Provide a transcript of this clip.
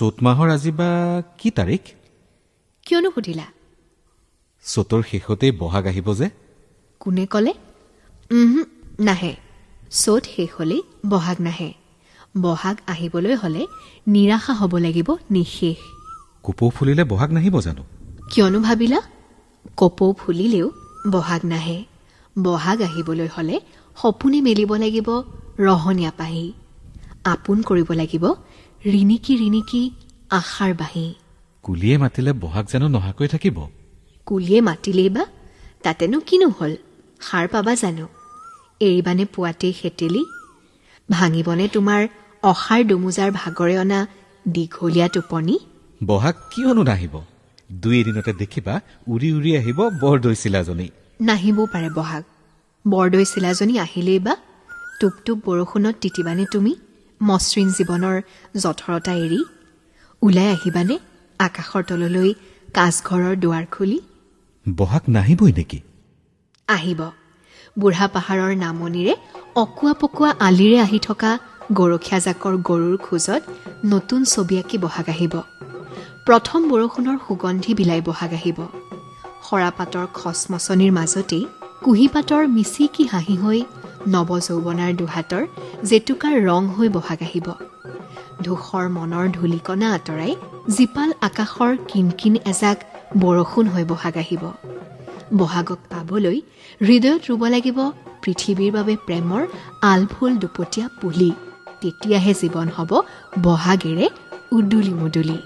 চ'ত মাহৰ আজি বা কি তাৰিখ? কিয়নো সুধিলা? চ'তৰ শেষতেই বহাগ আহিব যে? কোনে ক'লে? নাহে। চ'ত শেষ হ'লেই বহাগ নাহে। বহাগ আহিবলৈ হ'লে নিৰাশা হ'ব লাগিব নিশেষ। কপৌ ফুলিলে বহাগ নাহিব জানো? কিয়নো ভাবিলা? কপৌ ফুলিলেও বহাগ নাহে। বহাগ আহিবলৈ হ'লে সপোনে মেলিব লাগিব ৰহনীয়া পাহি। আপোন কৰিব লাগিব ৰিণিকি ৰিণিকি আশাৰ বাঁহী। কুলিয়ে মাতিলে বহাগ জানো নহাকৈ থাকিব? কুলিয়ে মাতিলেই বা? তাতেনো কিনো হ'ল? সাৰ পাবা জানো? এৰিবানে পুৱাতেই সেতেলি ভাঙিবনে তোমাৰ অসাৰ দুমোজাৰ ভাগৰে অনা দীঘলীয়া টোপনি? বহাগ কিয়নো নাহিব? দুই এদিনতে দেখিবা উৰি উৰি আহিব বৰদৈ চিলাজনী। নাহিবও পাৰে বহাগ। বৰদৈ চিলাজনী আহিলেই বা? টোপ টোপ বৰষুণত তিতিবানে তুমি? মসৃণ জীৱনৰ জঠৰতা এৰি ওলাই আহিবানে আকাশৰ তললৈ কাঁচঘৰৰ দুৱাৰ খুলি? বহাগ নাহিবই নেকি? আহিব। বুঢ়া পাহাৰৰ নামনিৰে অকোৱা পকোৱা আলিৰে আহি থকা গৰখীয়া জাকৰ গৰুৰ খোজত নতুন ছবি আঁকি বহাগ আহিব। প্ৰথম বৰষুণৰ সুগন্ধি বিলাই বহাগ আহিব। সৰাপাতৰ খচমচনিৰ মাজতেই কুঁহিপাতৰ মিচিকি হাঁহি হৈ নৱ যৌৱনাৰ দুহাতৰ জেতুকাৰ ৰং হৈ বহাগ আহিব। ধূসৰ মনৰ ধূলিকণা আঁতৰাই জীপাল আকাশৰ কিন কিন এজাক বৰষুণ হৈ বহাগ আহিব। বহাগক পাবলৈ হৃদয়ত ৰুব লাগিব পৃথিৱীৰ বাবে প্ৰেমৰ আলফুল দুপতীয়া পুলি। তেতিয়াহে জীৱন হ'ব বহাগেৰে উদুলি মুদুলি